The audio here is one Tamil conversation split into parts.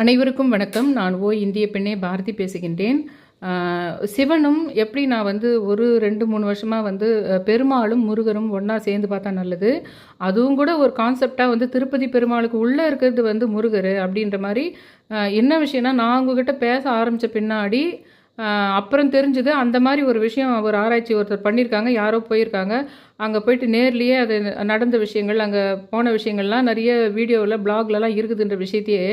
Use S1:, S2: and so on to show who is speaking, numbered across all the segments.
S1: அனைவருக்கும் வணக்கம். நான் ஓ இந்திய பெண்ணே பாரதி பேசுகின்றேன். சிவனும் எப்படி நான் வந்து ஒரு ரெண்டு மூணு வருஷமாக வந்து பெருமாளும் முருகரும் ஒன்றா சேர்ந்து பார்த்தா நல்லது. அதுவும் கூட ஒரு கான்செப்டாக வந்து திருப்பதி பெருமாளுக்கு உள்ளே இருக்கிறது வந்து முருகர் அப்படின்ற மாதிரி என்ன விஷயம்னா நான் உங்ககிட்ட பேச ஆரம்பித்த பின்னாடி அப்புறம் தெரிஞ்சது அந்த மாதிரி ஒரு விஷயம் ஒரு ஆராய்ச்சி ஒருத்தர் பண்ணியிருக்காங்க யாரோ போயிருக்காங்க. அங்கே போயிட்டு நேர்லேயே அது நடந்த விஷயங்கள் அங்கே போன விஷயங்கள்லாம் நிறைய வீடியோவில் பிளாக்லலாம் இருக்குதுன்ற விஷயத்தையே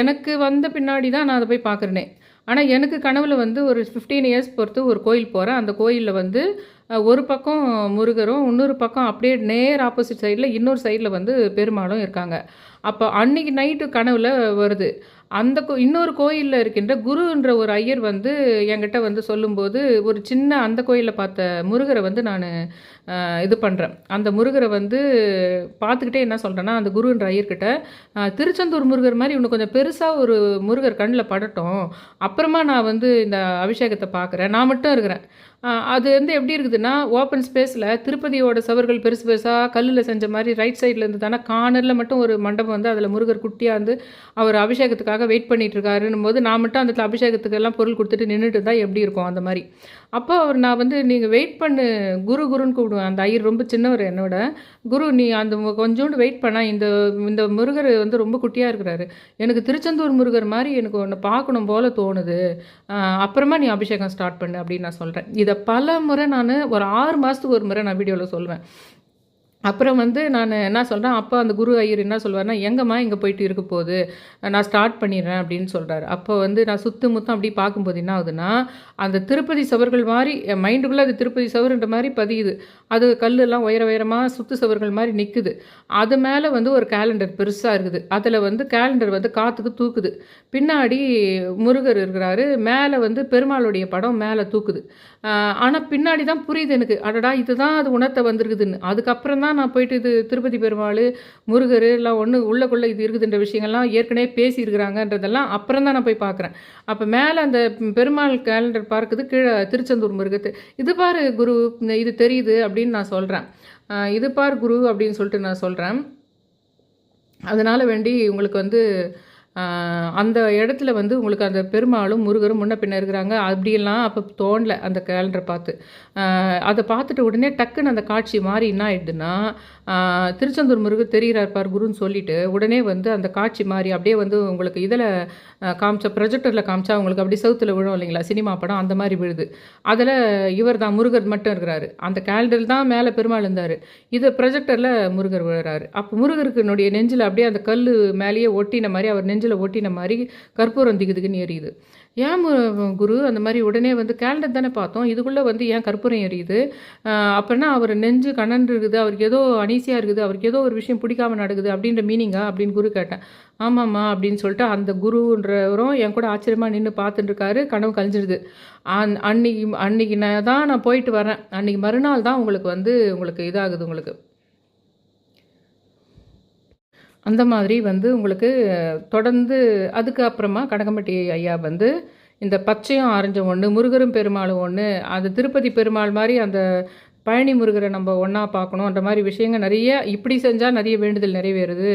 S1: எனக்கு வந்த பின்னாடி தான் நான் அதை போய் பார்க்குறேனே. ஆனால் எனக்கு கனவில் வந்து ஒரு ஃபிஃப்டீன் இயர்ஸ் பொறுத்து ஒரு கோயில் போகிறேன் அந்த கோயிலில் வந்து ஒரு பக்கம் முருகரும் இன்னொரு பக்கம் அப்படியே நேர் ஆப்போசிட் சைடில் இன்னொரு சைடில் வந்து பெருமாளும் இருக்காங்க. அப்போ அன்னைக்கு நைட்டு கனவில் வருது. அந்த கோ இன்னொரு கோயிலில் இருக்கின்ற குருன்ற ஒரு ஐயர் வந்து என்கிட்ட வந்து சொல்லும்போது ஒரு சின்ன அந்த கோயிலில் பார்த்த முருகரை வந்து நான் இது பண்ணுறேன் அந்த முருகரை வந்து பார்த்துக்கிட்டே என்ன சொல்கிறேன்னா அந்த குருன்ற ஐயர்கிட்ட திருச்செந்தூர் முருகர் மாதிரி இன்னும் கொஞ்சம் பெருசாக ஒரு முருகர் கண்ணில் படட்டும். அப்புறமா நான் வந்து இந்த அபிஷேகத்தை பார்க்குறேன். நான் மட்டும் இருக்கிறேன். அது வந்து எப்படி இருக்குதுன்னா ஓப்பன் ஸ்பேஸில் திருப்பதியோட சவர்கள் பெருசு பெருசாக கல்லில் செஞ்ச மாதிரி ரைட் சைடில் தானே கார்னரில் மட்டும் ஒரு மண்டபம் வந்து அதில் முருகர் குட்டியாக வந்து அவர் அபிஷேகத்துக்காக வெயிட் பண்ணிகிட்டு இருக்காருன்னும் போது நான் மட்டும் அந்த அபிஷேகத்துக்கெல்லாம் பொருள் கொடுத்துட்டு நின்றுட்டு இருந்தால் எப்படி இருக்கும் அந்த மாதிரி. அப்போ அவர் நான் வந்து நீங்கள் வெயிட் பண்ணு குரு குருன்னு கூப்பிடுவேன். அந்த ஐயர் ரொம்ப சின்னவர் என்னோட. குரு நீ அந்த கொஞ்சோண்டு வெயிட் பண்ணா இந்த இந்த முருகர் வந்து ரொம்ப குட்டியாக இருக்கிறாரு. எனக்கு திருச்செந்தூர் முருகர் மாதிரி எனக்கு ஒன்று பார்க்கணும் போல் தோணுது. அப்புறமா நீ அபிஷேகம் ஸ்டார்ட் பண்ணு அப்படின்னு நான் சொல்கிறேன் இதை பல முறை நான் ஒரு ஆறு மாதத்துக்கு ஒரு முறை நான் வீடியோவில் சொல்லுவேன் அப்புறம் வந்து நான் என்ன சொல்கிறேன் அப்போ அந்த குரு ஐயர் என்ன சொல்வார்னா எங்கம்மா இங்கே போயிட்டு இருக்க போகுது. நான் ஸ்டார்ட் பண்ணிடுறேன் அப்படின்னு சொல்கிறாரு அப்போ வந்து நான் சுத்து முத்தம் அப்படி பார்க்கும்போது என்ன ஆகுதுன்னா அந்த திருப்பதி சவர்கள் மாதிரி என் மைண்டுக்குள்ளே அது திருப்பதி சவருன்ற மாதிரி பதியுது. அது கல்லெல்லாம் உயர உயரமாக சுத்து சவர்கள் மாதிரி நிற்குது அது மேலே வந்து ஒரு கேலண்டர் பெருசாக இருக்குது. அதில் வந்து கேலண்டர் வந்து காற்றுக்கு தூக்குது. பின்னாடி முருகர் இருக்கிறாரு. மேலே வந்து பெருமாளுடைய படம் மேலே தூக்குது. ஆனால் பின்னாடி தான் புரியுது எனக்கு. அடடா இதுதான் அது உணர்த்த வந்திருக்குதுன்னு. அதுக்கப்புறம் தான் நான் போயிட்டு இது திருப்பதி பெருமாள் முருகர் எல்லாம் ஒன்று உள்ளக்குள்ளே இது இருக்குதுன்ற விஷயங்கள்லாம் ஏற்கனவே பேசியிருக்கிறாங்கன்றதெல்லாம் அப்புறம் தான் நான் போய் பார்க்குறேன். அப்போ மேலே அந்த பெருமாள் கேலண்டர் பார்க்குது கீழே திருச்செந்தூர் முருகத்து. இது பாரு குரு இது தெரியுது அப்படின்னு நான் சொல்கிறேன் இது பார் குரு அப்படின்னு சொல்லிட்டு நான் சொல்கிறேன் அதனால் வேண்டி உங்களுக்கு வந்து அந்த இடத்துல வந்து உங்களுக்கு அந்த பெருமாளும் முருகரும் முன்ன பின்ன இருக்கிறாங்க. அப்படிலாம் அப்போ தோணல அந்த கேலண்டரை பார்த்து. அதை பார்த்துட்டு உடனே டக்குன்னு அந்த காட்சி மாறி என்ன ஆயிடுதுன்னா திருச்செந்தூர் முருகர் தெரிகிறார் பார் குருன்னு சொல்லிட்டு உடனே வந்து அந்த காட்சி மாறி அப்படியே வந்து உங்களுக்கு இதில் காமிச்ச ப்ரொஜெக்டரில் காமிச்சா உங்களுக்கு அப்படியே சவுத்தில் விழும் இல்லைங்களா? சினிமா படம் அந்த மாதிரி விழுது. அதில் இவர் தான் முருகர் மட்டும் இருக்கிறாரு. அந்த கேலண்டர் தான் மேலே பெருமாள் இருந்தார். இதை ப்ரொஜெக்டரில் முருகர் விழுறாரு. அப்போ முருகருக்குனுடைய நெஞ்சில் அப்படியே அந்த கல் மேலேயே ஒட்டின மாதிரி அவர் நெஞ்சில் ஒட்டின மாதிரி கற்பூரம் திகுதுக்குன்னு எரியுது. ஏன் குரு? அந்த மாதிரி உடனே வந்து கேலண்டர் தானே பார்த்தோம். இதுக்குள்ளே வந்து ஏன் கற்பூரம் எரியுது? ஆஹ் அப்படின்னா அவர் நெஞ்சு கண்ணன் இருக்குது அவருக்கு ஏதோ அனீசியாக இருக்குது அவருக்கு ஏதோ ஒரு விஷயம் பிடிக்காம நடக்குது அப்படின்ற மீனிங்கா அப்படின்னு குரு கேட்டேன். ஆமாம்மா அப்படின்னு சொல்லிட்டு அந்த குருன்றவரும் என் கூட ஆச்சரியமாக நின்று பார்த்துட்டுருக்காரு. கனவு கழிஞ்சிடுது. அன் அன்னைக்கு அன்னைக்கு நான் தான் நான் போயிட்டு வரேன். அன்னைக்கு மறுநாள் தான் உங்களுக்கு வந்து உங்களுக்கு இதாகுது உங்களுக்கு. அந்த மாதிரி வந்து உங்களுக்கு தொடர்ந்து அதுக்கு அப்புறமா கனகம்பட்டி ஐயா வந்து இந்த பச்சையும் ஆரஞ்சும் ஒன்று முருகரும் பெருமாளும் ஒன்று அது திருப்பதி பெருமாள் மாதிரி அந்த பழனி முருகரை நம்ம ஒன்றா பார்க்கணுன்ற மாதிரி விஷயங்கள் நிறைய இப்படி செஞ்சால் நிறைய வேண்டுதல் நிறைவேறுது.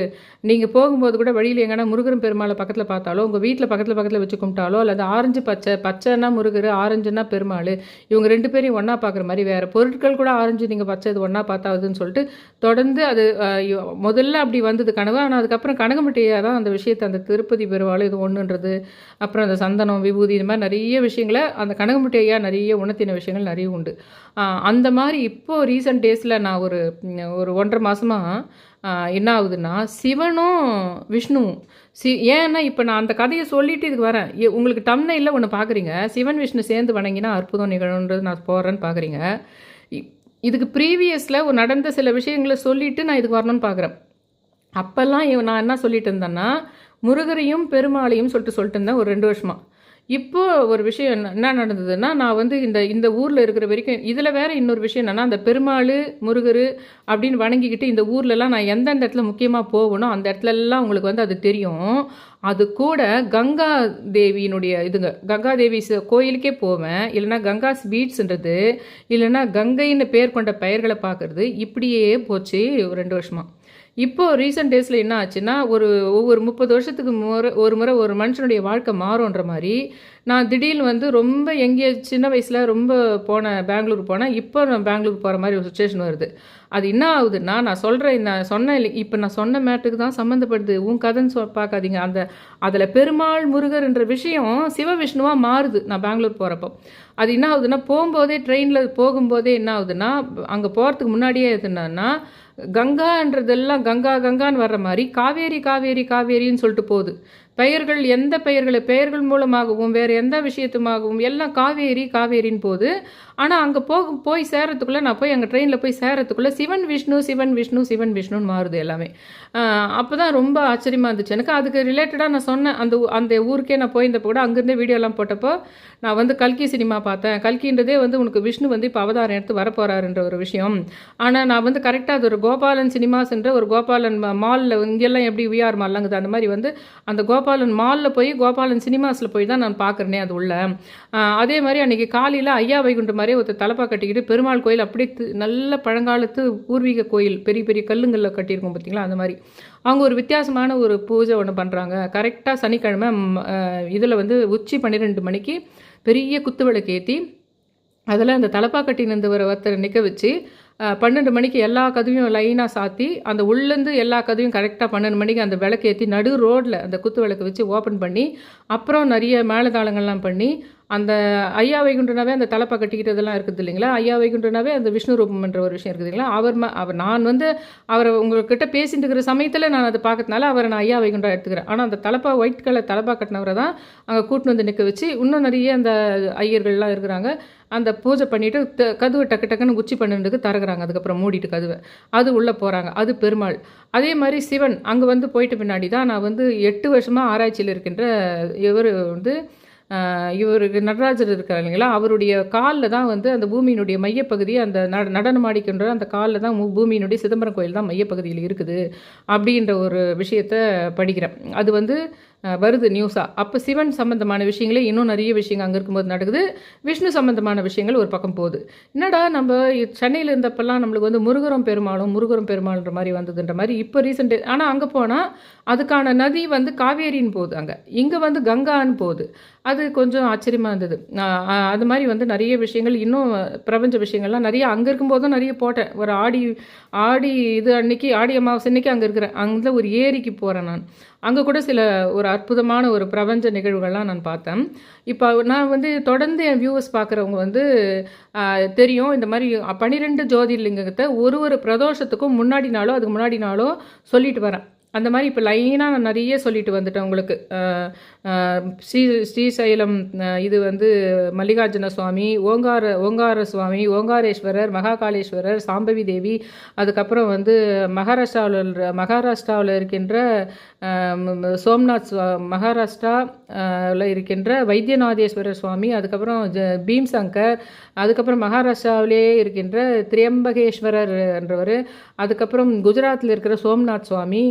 S1: நீங்கள் போகும்போது கூட வழியில் எங்கன்னா முருகரும் பெருமாளை பக்கத்தில் பார்த்தாலோ உங்கள் வீட்டில் பக்கத்தில் பக்கத்தில் வச்சு கும்பிட்டாலோ அல்லது ஆரஞ்சு பச்சை பச்சைன்னா முருகர் ஆரஞ்சுன்னா பெருமாள் இவங்க ரெண்டு பேரையும் ஒன்றா பார்க்குற மாதிரி வேறு பொருட்கள் கூட ஆரஞ்சு நீங்கள் பச்சை இது ஒன்றா பார்த்தாதுன்னு சொல்லிட்டு தொடர்ந்து அது முதல்ல அப்படி வந்தது கனவு. ஆனால் அதுக்கப்புறம் கனகமட்டையாக தான் அந்த விஷயத்தை அந்த திருப்பதி பெருவாள் இது ஒன்றுன்றது அப்புறம் அந்த சந்தனம் விபூதி இது மாதிரி நிறைய விஷயங்களை அந்த கனகம்பட்டி நிறைய உணர்த்தின விஷயங்கள் நிறைய உண்டு. அந்த மாதிரி இப்போது ரீசெண்ட் டேஸில் நான் ஒரு ஒரு ஒன்றரை மாதமாக என்ன ஆகுதுன்னா சிவனும் விஷ்ணுவும். சி ஏன்னா இப்போ நான் அந்த கதையை சொல்லிட்டு இதுக்கு வரேன். உங்களுக்கு உங்களுக்கு டம்னையில் ஒன்று பார்க்குறீங்க. சிவன் விஷ்ணு சேர்ந்து வணங்கினா அற்புதம் நிகழுன்றது நான் போகிறேன்னு பார்க்குறீங்க. இதுக்கு ப்ரீவியஸில் ஒரு நடந்த சில விஷயங்களை சொல்லிட்டு நான் இதுக்கு வரணும்னு பார்க்குறேன். அப்போல்லாம் நான் என்ன சொல்லிட்டு இருந்தேன்னா முருகரையும் பெருமாளையும் சொல்லிட்டு சொல்லிட்டு இருந்தேன் ஒரு ரெண்டு வருஷமாக இப்போது ஒரு விஷயம் என்ன என்ன நடந்ததுன்னா நான் வந்து இந்த இந்த ஊரில் இருக்கிற வரைக்கும் இதில் வேற இன்னொரு விஷயம் என்னென்னா அந்த பெருமாள் முருகர் அப்படின்னு வணங்கிக்கிட்டு இந்த ஊர்லலாம் நான் எந்தெந்த இடத்துல முக்கியமாக போகணும் அந்த இடத்துலலாம் உங்களுக்கு வந்து அது தெரியும். அது கூட கங்கா தேவியினுடைய இதுங்க கங்கா தேவி கோயிலுக்கே போவேன். இல்லைன்னா கங்கா ஸ்வீட்ஸ்ன்றது இல்லைன்னா கங்கைன்னு பேர் கொண்ட பெயர்களை பார்க்குறது இப்படியே போச்சு ரெண்டு வருஷமாக இப்போது ரீசெண்ட் டேஸில் என்ன ஆச்சுன்னா ஒரு ஒவ்வொரு முப்பது வருஷத்துக்கு முறை ஒரு முறை ஒரு மனுஷனுடைய வாழ்க்கை மாறும்ன்ற மாதிரி நான் திடீர்னு வந்து ரொம்ப எங்கேயோ சின்ன வயசில் ரொம்ப போனேன் பெங்களூர் போனேன். இப்போ நான் பெங்களூர் போகிற மாதிரி ஒரு சுச்சுவேஷன் வருது. அது என்ன ஆகுதுன்னா நான் சொல்கிறேன் நான் சொன்னேன் இல்லை இப்போ நான் சொன்ன மேட்டுக்கு தான் சம்மந்தப்படுது உன் கதைன்னு சொ பார்க்காதீங்க. அந்த அதில் பெருமாள் முருகர்ன்ற விஷயம் சிவவிஷ்ணுவாக மாறுது நான் பெங்களூர் போகிறப்போ அது என்ன ஆகுதுன்னா போகும்போதே ட்ரெயினில் போகும்போதே என்ன ஆகுதுன்னா அங்கே போகிறதுக்கு முன்னாடியே எதுனா கங்கான்றதெல்லாம் கங்கா கங்கான்னு வர்ற மாதிரி காவேரி காவேரி காவேரின்னு சொல்லிட்டு போகுது. பெயர்கள் எந்த பெயர்களை பெயர்கள் மூலமாகவும் வேறு எந்த விஷயத்துமாகவும் எல்லாம் காவேரி காவேரின்னு போகுது ஆனால் அங்கே போக போய் சேரத்துக்குள்ளே நான் போய் அங்கே ட்ரெயினில் போய் சேரத்துக்குள்ளே சிவன் விஷ்ணு சிவன் விஷ்ணு சிவன் விஷ்ணுன்னு மாறுது எல்லாமே. அப்போ தான் ரொம்ப ஆச்சரியமாக இருந்துச்சு. எனக்கு அதுக்கு ரிலேட்டடாக நான் சொன்னேன் அந்த அந்த ஊருக்கே நான் போயிருந்தப்போ கூட அங்கேருந்தே வீடியோலாம் போட்டப்போ நான் வந்து கல்கி சினிமா பார்த்தேன். கல்கின்றதே வந்து உனக்கு விஷ்ணு வந்து இப்போ அவதாரம் எடுத்து வரப்போகிறாருன்ற ஒரு விஷயம். ஆனால் நான் வந்து கரெக்டாக அது ஒரு கோபாலன் சினிமாஸ்ன்ற ஒரு கோபாலன் மாலில் இங்கெல்லாம் எப்படி விஆர் மாலாங்குது அந்த மாதிரி வந்து அந்த கோபாலன் மாலில் போய் கோபாலன் சினிமாஸில் போய் தான் நான் பார்க்குறேனே அது உள்ள. அதே மாதிரி அன்றைக்கி காலையில் ஐயா வைகுண்ட மாதிரி ஒருத்தர் தலைப்பா கட்டிக்கிட்டு பெருமாள் கோயில் அப்படியே நல்ல பழங்காலத்து பூர்வீக கோயில் பெரிய பெரிய கல்லுங்களில் கட்டியிருக்கோம் பார்த்திங்களா அந்த மாதிரி. அவங்க ஒரு வித்தியாசமான ஒரு பூஜை ஒன்று பண்ணுறாங்க கரெக்டாக சனிக்கிழமை இதில் வந்து உச்சி பன்னிரெண்டு மணிக்கு பெரிய குத்துவிளக்கு ஏற்றி அதில் அந்த தலப்பாக்கட்டி நின்று ஒருத்தரை நிற்க வச்சு பன்னெண்டு மணிக்கு எல்லா கதவையும் லைனாக சாத்தி அந்த உள்ளேருந்து எல்லா கதவையும் கரெக்டாக பன்னெண்டு மணிக்கு அந்த விளக்கு ஏற்றி நடு ரோட்டில் அந்த குத்து விளக்கு வச்சு ஓப்பன் பண்ணி அப்புறம் நிறைய மேலதாளங்கள்லாம் பண்ணி அந்த ஐயா வைகுண்டனாவே அந்த தலைப்பா கட்டிக்கிட்டதெல்லாம் இருக்குது இல்லைங்களா? ஐயா வைகுண்டனாவே அந்த விஷ்ணு ரூபம்ன்ற ஒரு விஷயம் இருக்குது இல்லைங்களா? அவர் ம- அவர் நான் வந்து அவரை உங்கள்கிட்ட பேசிட்டு இருக்கிற சமயத்தில் நான் அதை பார்க்கறதுனால அவரை நான் ஐயா வைகுண்டா எடுத்துக்கிறேன். ஆனால் அந்த தலைப்பா ஒயிட் கலர் தலைப்பா கட்டினவரை தான் அங்கே கூட்டின்னு வந்து நிற்க வச்சு இன்னும் நிறைய அந்த ஐயர்கள்லாம் இருக்கிறாங்க. அந்த பூஜை பண்ணிவிட்டு த- டக்கு டக்குன்னு உச்சி பன்னெண்டுக்கு தரகுறாங்க. அதுக்கப்புறம் மூடிட்டு கதவை. அது உள்ளே போகிறாங்க அது பெருமாள். அதே மாதிரி சிவன் அங்கே வந்து போயிட்ட பின்னாடி தான் நான் வந்து எட்டு வருஷமாக ஆராய்ச்சியில் இருக்கின்ற இவர் வந்து இவருக்கு நடராஜர் இருக்கிறார் இல்லைங்களா? அவருடைய காலில் தான் வந்து அந்த பூமியினுடைய மையப்பகுதி அந்த நட நடனமாடிக்கின்ற அந்த காலில் தான் பூமியினுடைய சிதம்பரம் கோயில் தான் மையப்பகுதியில் இருக்குது அப்படின்ற ஒரு விஷயத்த படிக்கிறேன். அது வந்து வருது நியூஸாக அப்போ சிவன் சம்மந்தமான விஷயங்களே இன்னும் நிறைய விஷயங்கள் அங்கே இருக்கும்போது நடக்குது. விஷ்ணு சம்மந்தமான விஷயங்கள் ஒரு பக்கம் போகுது. என்னடா நம்ம சென்னையில் இருந்தப்பெல்லாம் நம்மளுக்கு வந்து முருகரம் பெருமாளும் முருகரம் பெருமாள்ன்ற மாதிரி வந்ததுன்ற மாதிரி இப்போ ரீசெண்ட் ஆனால் அங்கே போனால் அதுக்கான நதி வந்து காவேரின்னு போகுது அங்கே. இங்கே வந்து கங்கான்னு போகுது. அது கொஞ்சம் ஆச்சரியமாக இருந்தது. அது மாதிரி வந்து நிறைய விஷயங்கள் இன்னும் பிரபஞ்ச விஷயங்கள்லாம் நிறைய அங்கே இருக்கும்போதும் நிறைய போட்டேன். ஒரு ஆடி ஆடி இது அன்னைக்கு ஆடி அமாவாசை அன்னைக்கு அங்கே இருக்கிறேன். அங்கே ஒரு ஏரிக்கு போகிறேன் நான். அங்கே கூட சில ஒரு அற்புதமான ஒரு பிரபஞ்ச நிகழ்வுகள்லாம் நான் பார்த்தேன். இப்போ நான் வந்து தொடர்ந்து என் வியூவர்ஸ் பார்க்குறவங்க வந்து தெரியும். இந்த மாதிரி பன்னிரெண்டு ஜோதிர்லிங்கத்தை ஒரு ஒரு பிரதோஷத்துக்கும் முன்னாடி நாளோ அதுக்கு முன்னாடி நாளோ சொல்லிட்டு வரேன். அந்த மாதிரி இப்போ லைனாக நான் நிறைய சொல்லிட்டு வந்துட்டேன் உங்களுக்கு. ஸ்ரீ ஸ்ரீசைலம் இது வந்து மல்லிகார்ஜுன சுவாமி ஓங்கார ஓங்கார சுவாமி ஓங்காரேஸ்வரர் மகாகாலேஸ்வரர் சாம்பவி தேவி அதுக்கப்புறம் வந்து மகாராஷ்டிராவில் மகாராஷ்டிராவில் இருக்கின்ற சோம்நாத் மகாராஷ்டிராவில் இருக்கின்ற வைத்தியநாதேஸ்வரர் சுவாமி அதுக்கப்புறம் ஜ பீம் சங்கர் அதுக்கப்புறம் மகாராஷ்டிராவிலே இருக்கின்ற திரியம்பகேஸ்வரர் என்றவர் அதுக்கப்புறம் குஜராத்தில் இருக்கிற சோம்நாத் சுவாமி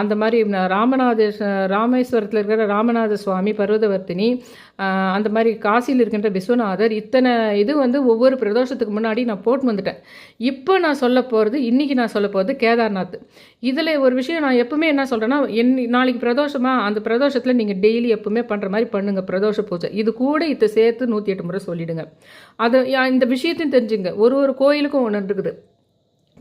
S1: அந்த மாதிரி ந- ராமநாதேஷ் ராமேஸ்வரத்தில் இருக்கிற ராமநாத சுவாமி பர்வதவர்த்தினி அந்த மாதிரி காசியில் இருக்கின்ற விஸ்வநாதர் இத்தனை இது வந்து ஒவ்வொரு பிரதோஷத்துக்கு முன்னாடி நான் போட்டு வந்துட்டேன். இப்போ நான் சொல்ல போகிறது இன்றைக்கி நான் சொல்ல போகிறது கேதார்நாத். இதில் ஒரு விஷயம் நான் எப்பவுமே என்ன சொல்கிறேன்னா என் நாளைக்கு பிரதோஷமாக அந்த பிரதோஷத்தில் நீங்கள் டெய்லி எப்பவுமே பண்ணுற மாதிரி பண்ணுங்கள் பிரதோஷ பூஜை. இது கூட இதை சேர்த்து நூற்றி எட்டு முறை சொல்லிவிடுங்க அதை இந்த விஷயத்தையும் தெரிஞ்சுங்க. ஒரு ஒரு கோயிலுக்கும் ஒன்று இருக்குது.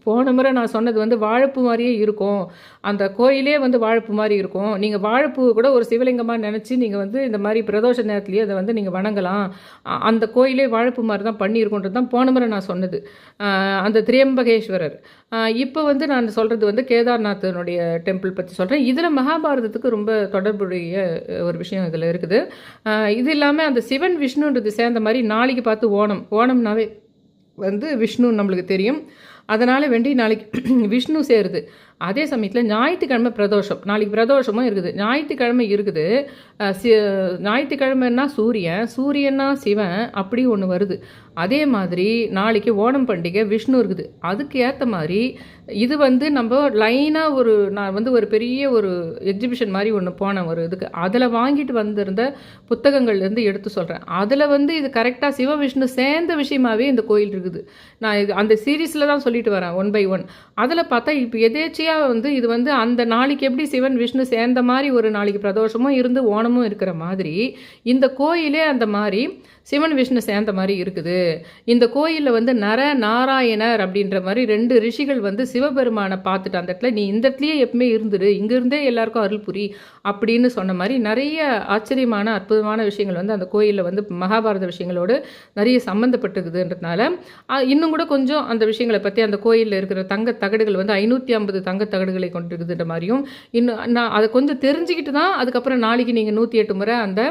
S1: போன முறை நான் சொன்னது வந்து வாழைப்பூ மாதிரியே இருக்கும். அந்த கோயிலே வந்து வாழைப்பூ மாதிரி இருக்கும். நீங்கள் வாழைப்பூ கூட ஒரு சிவலிங்கமாக நினச்சி நீங்கள் வந்து இந்த மாதிரி பிரதோஷ நேரத்துலேயே அதை வந்து நீங்கள் வணங்கலாம். அந்த கோயிலே வாழைப்பூ மாதிரி தான் பண்ணியிருக்கோன்றது தான் போன முறை நான் சொன்னது. அந்த திரியம்பகேஸ்வரர். இப்போ வந்து நான் சொல்கிறது வந்து கேதார்நாத்தனுடைய டெம்பிள் பற்றி சொல்கிறேன் இதில் மகாபாரதத்துக்கு ரொம்ப தொடர்புடைய ஒரு விஷயம் இதில் இருக்குது. இது இல்லாமல் அந்த சிவன் விஷ்ணுன்றது சேர்ந்த மாதிரி நாளைக்கு பார்த்து ஓணம். ஓணம்னாவே வந்து விஷ்ணு நம்மளுக்கு தெரியும். அதனால் வேண்டி நாளைக்கு விஷ்ணு சேருது. அதே சமயத்தில் ஞாயிற்றுக்கிழமை பிரதோஷம். நாளைக்கு பிரதோஷமும் இருக்குது. ஞாயிற்றுக்கிழமை இருக்குது. ஞாயிற்றுக்கிழமைன்னா சூரியன் சூரியன்னா சிவன் அப்படி ஒன்று வருது. அதே மாதிரி நாளைக்கு ஓணம் பண்டிகை விஷ்ணு இருக்குது. அதுக்கு ஏற்ற மாதிரி இது வந்து நம்ம லைனாக ஒரு நான் வந்து ஒரு பெரிய ஒரு எக்ஸிபிஷன் மாதிரி ஒன்று போனேன் ஒரு இதுக்கு. அதில் வாங்கிட்டு வந்திருந்த புத்தகங்கள்லேருந்து எடுத்து சொல்கிறேன் அதில் வந்து இது கரெக்டாக சிவ விஷ்ணு சேர்ந்த விஷயமாவே இந்த கோயில் இருக்குது. நான் இது அந்த சீரீஸில் தான் சொல்லிட்டு வரேன் ஒன் பை ஒன் அதில் பார்த்தா இப்போ எதேச்சியாக வந்து இது வந்து அந்த நாளைக்கு எப்படி சிவன் விஷ்ணு சேர்ந்த மாதிரி ஒரு நாளைக்கு பிரதோஷமும் இருந்து ஓணமும் இருக்கிற மாதிரி இந்த கோயிலே அந்த மாதிரி சிவன் விஷ்ணு சேர்ந்த மாதிரி இருக்குது. இந்த கோயிலில் வந்து நர நாராயணர் அப்படின்ற மாதிரி ரெண்டு ரிஷிகள் வந்து சிவபெருமானை பார்த்துட்டு அந்த இடத்துல நீ இந்த இடத்துலயே எப்பவுமே இருந்துரு இங்கிருந்தே எல்லாருக்கும் அருள் புரி அப்படின்னு சொன்ன மாதிரி நிறைய ஆச்சரியமான அற்புதமான விஷயங்கள் வந்து அந்த கோயிலில் வந்து மகாபாரத விஷயங்களோடு நிறைய சம்மந்தப்பட்டிருக்குதுன்றதுனால இன்னும் கூட கொஞ்சம் அந்த விஷயங்களை பற்றி அந்த கோயிலில் இருக்கிற தங்க தகடுகள் வந்து ஐநூற்றி ஐம்பது தங்க தகடுகளை கொண்டிருக்குதுன்ற மாதிரியும் இன்னும் நான் அதை கொஞ்சம் தெரிஞ்சுக்கிட்டு தான் அதுக்கப்புறம் நாளைக்கு நீங்கள் நூற்றி எட்டு முறை அந்த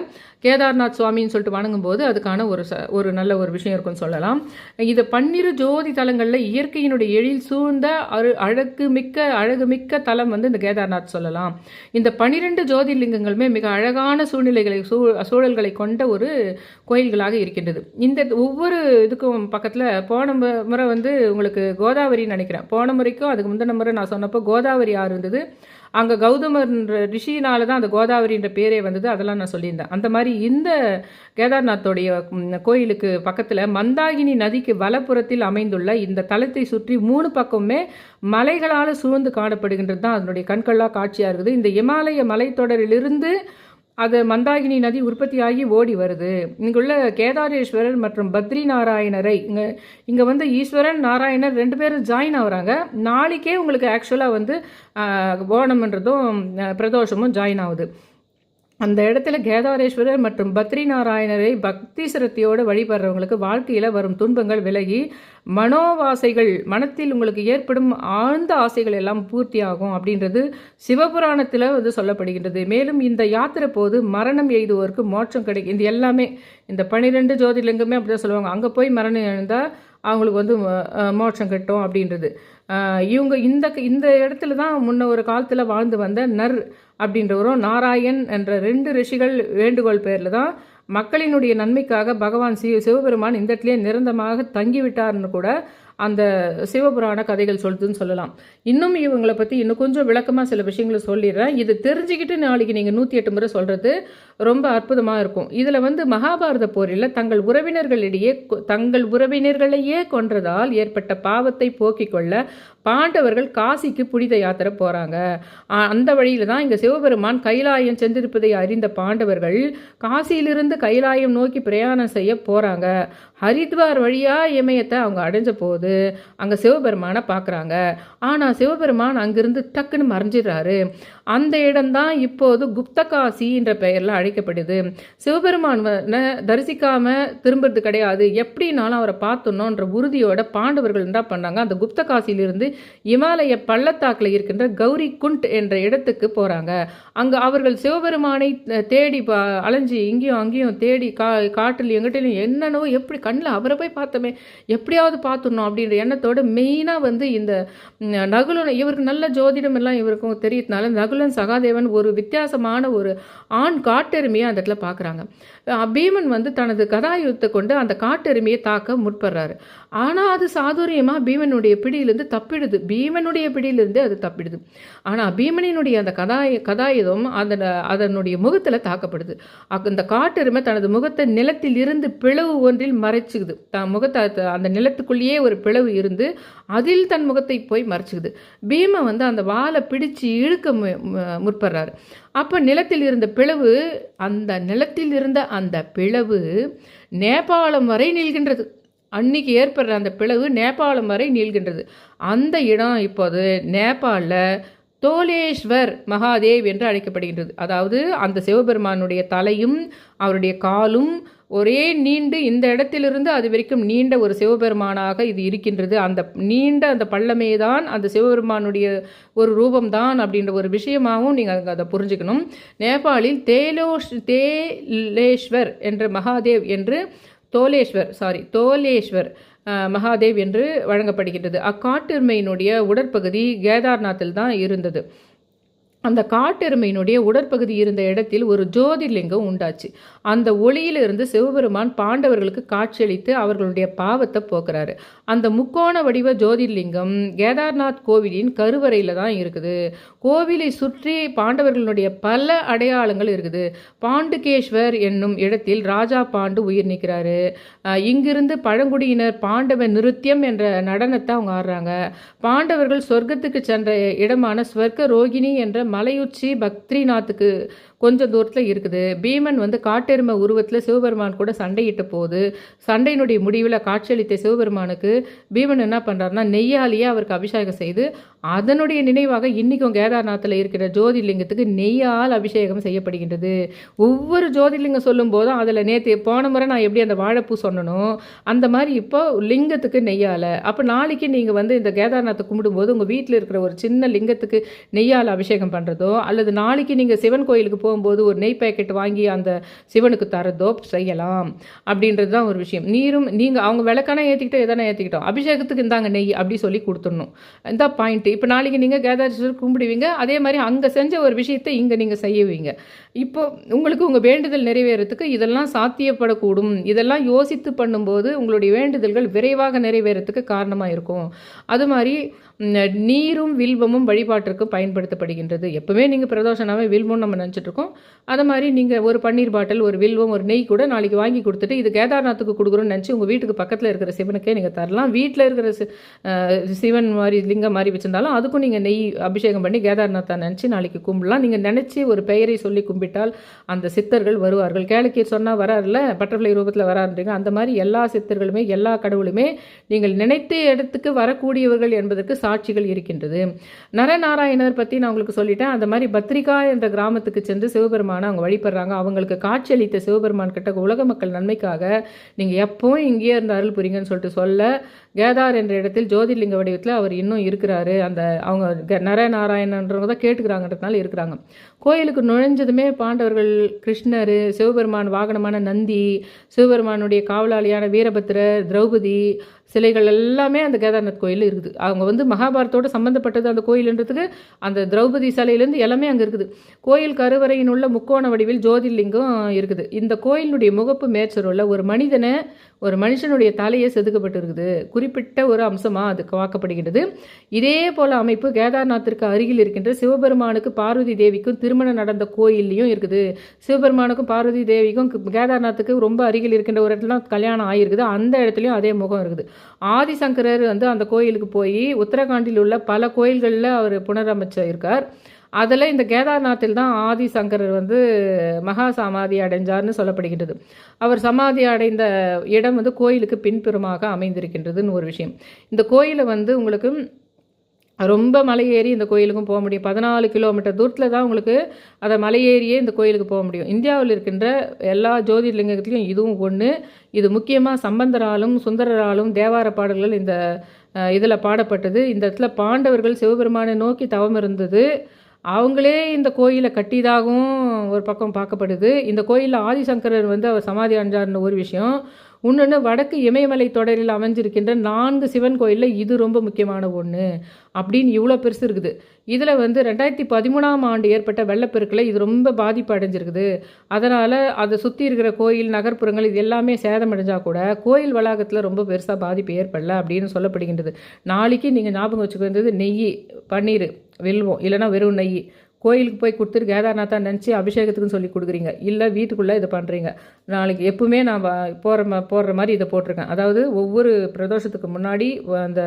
S1: கேதார்நாத் சுவாமின்னு சொல்லிட்டு வணங்கும்போது அதுக்கான ஒரு ச ஒரு நல்ல ஒரு விஷயம் இருக்குன்னு சொல்லலாம். இது பன்னிரு ஜோதி தலங்களில் இயற்கையினுடைய எழில் சூழ்ந்த அரு அழகு மிக்க அழகு மிக்க தலம் வந்து இந்த கேதார்நாத் சொல்லலாம். இந்த பனிரெண்டு ஜோதிர்லிங்கங்களுமே மிக அழகான சூழ்நிலைகளை சூ சூழல்களை கொண்ட ஒரு கோயில்களாக இருக்கின்றது. இந்த ஒவ்வொரு இதுக்கும் பக்கத்தில் போன முறை வந்து உங்களுக்கு கோதாவரின்னு நினைக்கிறேன். போன முறைக்கும் அதுக்கு முந்தின முறை நான் சொன்னப்போ கோதாவரி ஆறு இருந்தது. அங்கே கௌதமர்ன்ற ரிஷியினால தான் அந்த கோதாவரின்ற பேரே வந்தது அதெல்லாம் நான் சொல்லியிருந்தேன். அந்த மாதிரி இந்த கேதார்நாத்தோடைய கோயிலுக்கு பக்கத்தில் மந்தாகினி நதிக்கு வலப்புறத்தில் அமைந்துள்ள இந்த தலத்தை சுற்றி மூணு பக்கமுமே மலைகளால் சூழ்ந்து காணப்படுகின்றது தான் அதனுடைய கண்கொள்ளா காட்சியாக இருக்குது. இந்த இமாலய மலைத்தொடரிலிருந்து அது மந்தாகினி நதி உற்பத்தியாகி ஓடி வருது. இங்குள்ள கேதாரேஸ்வரர் மற்றும் பத்ரி நாராயணரை இங்கே இங்கே வந்து ஈஸ்வரன் நாராயணர் ரெண்டு பேரும் ஜாயின் ஆகுறாங்க. நாளைக்கே உங்களுக்கு ஆக்சுவலாக வந்து ஓணம்ன்றதும் பிரதோஷமும் ஜாயின் ஆகுது. அந்த இடத்துல கேதாரேஸ்வரர் மற்றும் பத்ரி நாராயணரை பக்தி சிரத்தையோடு வழிபடுறவங்களுக்கு வாழ்க்கையில் வரும் துன்பங்கள் விலகி மனோவாசைகள் மனத்தில் உங்களுக்கு ஏற்படும் ஆழ்ந்த ஆசைகள் எல்லாம் பூர்த்தியாகும் அப்படின்றது சிவபுராணத்தில் வந்து சொல்லப்படுகின்றது. மேலும் இந்த யாத்திரை போது மரணம் எய்துவோருக்கு மோட்சம் கிடைக்கும் இது எல்லாமே இந்த பனிரெண்டு ஜோதிலிங்கமே அப்படி தான் சொல்லுவாங்க. அங்கே போய் மரணம் எழுந்தால் அவங்களுக்கு வந்து மோட்சம் கட்டும் அப்படின்றது. இவங்க இந்த இந்த இடத்துல தான் முன்ன ஒரு காலத்தில் வாழ்ந்து வந்த நர் அப்படின்றவரும் நாராயண் என்ற ரெண்டு ரிஷிகள் வேண்டுகோள் பேரில் தான் மக்களினுடைய நன்மைக்காக பகவான் சி சிவபெருமான் இந்த இடத்துலேயே நிரந்தரமாக தங்கிவிட்டார்னு கூட அந்த சிவபுராண கதைகள் சொல்லுதுன்னு சொல்லலாம். இன்னும் இவங்களை பற்றி இன்னும் கொஞ்சம் விளக்கமாக சில விஷயங்களை சொல்லிடுறேன். இது தெரிஞ்சுக்கிட்டு நாளைக்கு நீங்கள் நூற்றி எட்டு முறை சொல்கிறது ரொம்ப அற்புதமாக இருக்கும். இதில் வந்து மகாபாரத போரில் தங்கள் உறவினர்களிடையே கொ- தங்கள் உறவினர்களையே கொன்றதால் ஏற்பட்ட பாவத்தை போக்கிக் கொள்ள பாண்டவர்கள் காசிக்கு புனித யாத்திரை போகிறாங்க அந்த வழியில் தான் இங்கே சிவபெருமான் கைலாயம் சென்றிருப்பதை அறிந்த பாண்டவர்கள் காசியிலிருந்து கைலாயம் நோக்கி பிரயாணம் செய்ய போகிறாங்க ஹரித்வார் வழியாக இமயத்தை அவங்க அடைஞ்ச போது அங்கே சிவபெருமானை பார்க்குறாங்க ஆனால் சிவபெருமான் அங்கிருந்து டக்குன்னு மறைஞ்சிடுறாரு. அந்த இடம்தான் இப்போது குப்தகாசி என்ற பெயரில் அழைக்கப்படுது. சிவபெருமான் தரிசிக்காம திரும்புறது கிடையாது. எப்படினாலும் அவரை பார்த்தோன்னோன்ற உறுதியோட பாண்டவர்கள் என்ன பண்ணாங்க? அந்த குப்தகாசியிலிருந்து இமாலய பள்ளத்தாக்கில் இருக்கின்ற கௌரி குண்ட் என்ற இடத்துக்கு போகிறாங்க அங்கே அவர்கள் சிவபெருமானை தேடி பா அலைஞ்சு இங்கேயும் அங்கேயும் தேடி கா காட்டில் எங்கிட்டிலும் என்னென்னவோ எப்படி கண்ணில் அவரை போய் பார்த்தோமே எப்படியாவது பார்த்துடணும் அப்படின்ற எண்ணத்தோட மெயினாக வந்து இந்த ம், இவருக்கு நல்ல ஜோதிடம் எல்லாம் இவருக்கும் தெரியறதுனால நகுலன் சகாதேவன் ஒரு வித்தியாசமான ஒரு ஆண் காட்டெருமையை அந்த இடத்துல பார்க்குறாங்க. பீமன் வந்து தனது கதாயுத்தை கொண்டு அந்த காட்டெருமையை தாக்க முற்படுறாரு. ஆனால் அது சாதுரியமாக பீமனுடைய பிடியிலிருந்து தப்பிடுது. பீமனுடைய பிடியிலிருந்து அது தப்பிடுது. ஆனால் பீமனினுடைய அந்த கதாய கதாயுதம் அதன் அதனுடைய முகத்தில் தாக்கப்படுது. அக்- அந்த காட்டெருமை தனது முகத்தை நிலத்தில் இருந்து பிளவு ஒன்றில் மறைச்சுக்குது. தன் முகத்தை அந்த நிலத்துக்குள்ளேயே ஒரு பிளவு இருந்து அதில் தன் முகத்தை போய் மறைச்சுக்குது. பீமன் வந்து அந்த வாழை பிடிச்சு இழுக்க மு- முற்படுறாரு. அப்போ நிலத்தில் இருந்த பிளவு அந்த நிலத்தில் இருந்த அந்த பிளவு நேபாளம் வரை நீள்கின்றது. அன்னைக்கு ஏற்படுற அந்த பிளவு நேபாளம் வரை நீள்கின்றது. அந்த இடம் இப்போது நேபாளில் தோலேஸ்வர் மகாதேவ் என்று அழைக்கப்படுகின்றது. அதாவது அந்த சிவபெருமானுடைய தலையும் அவருடைய காலும் ஒரே நீண்டு இந்த இடத்திலிருந்து அது வரைக்கும் நீண்ட ஒரு சிவபெருமானாக இது இருக்கின்றது. அந்த நீண்ட அந்த பள்ளமே தான் அந்த சிவபெருமானுடைய ஒரு ரூபம்தான் அப்படின்ற ஒரு விஷயமாகவும் நீங்கள் அதை புரிஞ்சுக்கணும். நேபாளில் தேலோஷ் தேலேஸ்வர் என்ற மகாதேவ் என்று தோலேஸ்வர் சாரி தோலேஸ்வர் மகாதேவ் என்று வழங்கப்படுகின்றது. அக்காட்டெருமையினுடைய உடற்பகுதி கேதார்நாத்தில் தான் இருந்தது. அந்த காட்டெருமையினுடைய உடற்பகுதி இருந்த இடத்தில் ஒரு ஜோதிர்லிங்கம் உண்டாச்சு. அந்த ஒளியிலிருந்து சிவபெருமான் பாண்டவர்களுக்கு காட்சியளித்து அவர்களுடைய பாவத்தை போக்குறாரு. அந்த முக்கோண வடிவ ஜோதிர்லிங்கம் கேதார்நாத் கோவிலின் கருவறையில் தான் இருக்குது. கோவிலை சுற்றி பாண்டவர்களுடைய பல அடையாளங்கள் இருக்குது. பாண்டுகேஸ்வர் என்னும் இடத்தில் ராஜா பாண்டு உயிர் நிற்கிறாரு இங்கிருந்து பழங்குடியினர் பாண்டவ நிருத்தியம் என்ற நடனத்தை அவங்க ஆடுறாங்க. பாண்டவர்கள் சொர்க்கத்துக்கு சென்ற இடமான ஸ்வர்க்க ரோகிணி என்ற மலையுச்சி பக்திரிநாத்துக்கு கொஞ்சம் தூரத்தில் இருக்குது. பீமன் வந்து காட்டெருமை உருவத்தில் சிவபெருமான் கூட சண்டையிட்ட போது சண்டையினுடைய முடிவில் காட்சியளித்த சிவபெருமானுக்கு பீமன் என்ன பண்ணுறாருனா நெய்யாலேயே அவருக்கு அபிஷேகம் செய்து அதனுடைய நினைவாக இன்றைக்கும் கேதார்நாத்தில் இருக்கிற ஜோதிர்லிங்கத்துக்கு நெய்யால் அபிஷேகம் செய்யப்படுகின்றது. ஒவ்வொரு ஜோதிர்லிங்கம் சொல்லும் போதும் அதில் நேற்று போன முறை நான் எப்படி அந்த வாழைப்பூ சொன்னனோ அந்த மாதிரி இப்போ லிங்கத்துக்கு நெய்யால். அப்போ நாளைக்கு நீங்கள் வந்து இந்த கேதார்நாத்தை கும்பிடும்போது உங்கள் வீட்டில் இருக்கிற ஒரு சின்ன லிங்கத்துக்கு நெய்யால் அபிஷேகம் பண்ணுறதோ அல்லது நாளைக்கு நீங்கள் சிவன் கோயிலுக்கு போகும்போது ஒரு நெய் பேக்கெட் வாங்கி அந்த சிவனுக்கு தரதோ செய்யலாம். அப்படின்றது தான் ஒரு விஷயம். நீரும் நீங்கள் அவங்க விளக்கான ஏற்றிக்கிட்டோம் எதனா ஏற்றிக்கிட்டோம் அபிஷேகத்துக்கு இந்தாங்க நெய் அப்படி சொல்லி கொடுத்துடணும். இந்த பாயிண்ட்டு இப்போ நாளைக்கு நீங்கள் கேதாரீஸ்வரர் கும்பிடுவீங்க. அதே மாதிரி அங்கே செஞ்ச ஒரு விஷயத்தை இங்கே நீங்கள் செய்யுவீங்க இப்போ உங்களுக்கு உங்கள் வேண்டுதல் நிறைவேறத்துக்கு இதெல்லாம் சாத்தியப்படக்கூடும். இதெல்லாம் யோசித்து பண்ணும்போது உங்களுடைய வேண்டுதல்கள் விரைவாக நிறைவேறத்துக்கு காரணமாக இருக்கும். அது மாதிரி நீரும் வில்வமும் வழிபாட்டிற்கு பயன்படுத்தப்படுகின்றது. எப்போவுமே நீங்கள் பிரதோஷனாவே வில்வம் நம்ம நினச்சிட்ருக்கோம். அது மாதிரி நீங்கள் ஒரு பன்னீர் பாட்டில் ஒரு வில்வம் ஒரு நெய் கூட நாளைக்கு வாங்கி கொடுத்துட்டு இது கேதார்நாத்துக்கு கொடுக்குறோன்னு நினச்சி உங்கள் வீட்டுக்கு பக்கத்தில் இருக்கிற சிவனுக்கே நீங்கள் தரலாம். வீட்டில் இருக்கிற சிவன் மாதிரி லிங்கம் மாதிரி வச்சுருந்தாலும் அதுக்கும் நீங்கள் நெய் அபிஷேகம் பண்ணி கேதார்நாத்தை நினச்சி நாளைக்கு கும்பிடலாம். நீங்கள் நினச்சி ஒரு பெயரை சொல்லி கும்பிட்டால் அந்த சித்தர்கள் வருவார்கள். கேளக்கீர் சொன்னால் வராருல பட்டர்ஃப்ளை ரூபத்தில் வராருன்றீங்க. அந்த மாதிரி எல்லா சித்தர்களுமே எல்லா கடவுளுமே நீங்கள் நினைத்த இடத்துக்கு வரக்கூடியவர்கள் என்பதற்கு சாட்சிகள் இருக்கின்றது. நரநாராயணர் பற்றி நான் உங்களுக்கு சொல்லிட்டேன். அந்த மாதிரி பத்ரிகா என்ற கிராமத்துக்கு சென்று சிவபெருமானை அவங்க வழிபடுறாங்க. அவங்களுக்கு காட்சியளித்த சிவபெருமான் கிட்ட உலக மக்கள் நன்மைக்காக நீங்கள் எப்போவும் இங்கேயே இருந்து அருள் புரிங்கன்னு சொல்லிட்டு சொல்ல கேதார் என்ற இடத்தில் ஜோதிர்லிங்க வடிவத்தில் அவர் இன்னும் இருக்கிறாரு. அந்த அவங்க நரநாராயணன்றவங்க தான் கேட்டுக்கிறாங்கன்றதுனால இருக்கிறாங்க. கோயிலுக்கு நுழைஞ்சதுமே பாண்டவர்கள் கிருஷ்ணர் சிவபெருமான் வாகனமான நந்தி சிவபெருமானுடைய காவலாளியான வீரபத்திரர் திரௌபதி சிலைகள் எல்லாமே அந்த கேதார்நாத் கோயிலில் இருக்குது. அவங்க வந்து மகாபாரத்தோடு சம்மந்தப்பட்டது அந்த கோயிலுன்றதுக்கு அந்த திரௌபதி சிலையிலேருந்து எல்லாமே அங்கே இருக்குது. கோயில் கருவறையின் உள்ள முக்கோண வடிவில் ஜோதிர்லிங்கம் இருக்குது. இந்த கோயிலினுடைய முகப்பு மேற்சொருவில் ஒரு மனிதனை ஒரு மனுஷனுடைய தலையை செதுக்கப்பட்டு இருக்குது குறிப்பிட்ட ஒரு அம்சமாக அது வாக்கப்படுகின்றது இதே போல அமைப்பு கேதார்நாத்திற்கு அருகில் இருக்கின்ற சிவபெருமானுக்கு பார்வதி தேவிக்கும் திருமணம் நடந்த கோயில்லையும் இருக்குது. சிவபெருமானுக்கும் பார்வதி தேவிக்கும் கேதார்நாத்துக்கு ரொம்ப அருகில் இருக்கின்ற ஒரு இடத்துல கல்யாணம் ஆகியிருக்குது அந்த இடத்துலையும் அதே முகம் இருக்குது. ஆதிசங்கரர் வந்து அந்த கோயிலுக்கு போய் உத்தரகாண்டில் உள்ள பல கோயில்களில் அவர் புனரமைச்சிருக்கார். அதில் இந்த கேதார்நாத்தில் தான் ஆதிசங்கரர் வந்து மகா சமாதி அடைஞ்சார்னு சொல்லப்படுகின்றது. அவர் சமாதி அடைந்த இடம் வந்து கோயிலுக்கு பின்புறமாக அமைந்திருக்கின்றதுன்னு ஒரு விஷயம். இந்த கோயிலை வந்து உங்களுக்கு ரொம்ப மலை ஏறி இந்த கோயிலுக்கும் போக முடியும். பதினாலு கிலோமீட்டர் தூரத்தில் தான் உங்களுக்கு அதை மலை ஏறியே இந்த கோயிலுக்கு போக முடியும். இந்தியாவில் இருக்கின்ற எல்லா ஜோதிர்லிங்கத்துலேயும் இதுவும் ஒன்று இது முக்கியமாக சம்பந்தராலும் சுந்தரராலும் தேவார பாடல்கள் இந்த இதில் பாடப்பட்டது. இந்த இடத்துல பாண்டவர்கள் சிவபெருமானை நோக்கி தவம் இருந்தது. அவங்களே இந்த கோயிலை கட்டியதாகவும் ஒரு பக்கம் பார்க்கப்படுது. இந்த கோயிலில் ஆதிசங்கரர் வந்து அவர் சமாதி அடைஞ்சார்னு ஒரு விஷயம். இன்னொன்று வடக்கு இமயமலை தொடரில் அமைஞ்சிருக்கின்ற நான்கு சிவன் கோயிலில் இது ரொம்ப முக்கியமான ஒன்று அப்படின்னு இவ்வளோ பெருசு இருக்குது. இதில் வந்து ரெண்டாயிரத்தி பதிமூணாம் ஆண்டு ஏற்பட்ட வெள்ளப்பெருக்கில் இது ரொம்ப பாதிப்பு அடைஞ்சிருக்குது. அதனால் அதை சுற்றி இருக்கிற கோயில் நகர்ப்புறங்கள் இது எல்லாமே சேதமடைஞ்சால் கூட கோயில் வளாகத்தில் ரொம்ப பெருசாக பாதிப்பு ஏற்படல அப்படின்னு சொல்லப்படுகின்றது. நாளைக்கு நீங்கள் ஞாபகம் வச்சுக்கிறது நெய் பன்னீர் வெல்வோம் இல்லைனா வெறும் நெய். கோயிலுக்கு போய் கொடுத்துட்டு கேதார்நாத்தா நினச்சி அபிஷேகத்துக்குன்னு சொல்லி கொடுக்குறீங்க. இல்லை வீட்டுக்குள்ளே இதை பண்ணுறீங்க நாளைக்கு எப்பவுமே நான் போகிற போடுற மாதிரி இதை போட்டிருக்கேன். அதாவது ஒவ்வொரு பிரதோஷத்துக்கு முன்னாடி அந்த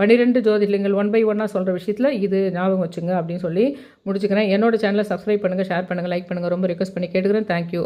S1: பன்னிரெண்டு ஜோதிர்லிங்கள் ஒன் பை ஒன்னாக சொல்கிற விஷயத்தில் இது ஞாபகம் வச்சுங்க அப்படின்னு சொல்லி முடிச்சுக்கிறேன். என்னோட சேனலை சப்ஸ்கிரைப் பண்ணுங்கள் ஷேர் பண்ணுங்கள் லைக் பண்ணுங்கள் ரொம்ப ரிக்வஸ்ட் பண்ணி கேட்டுக்கிறேன். தேங்க்யூ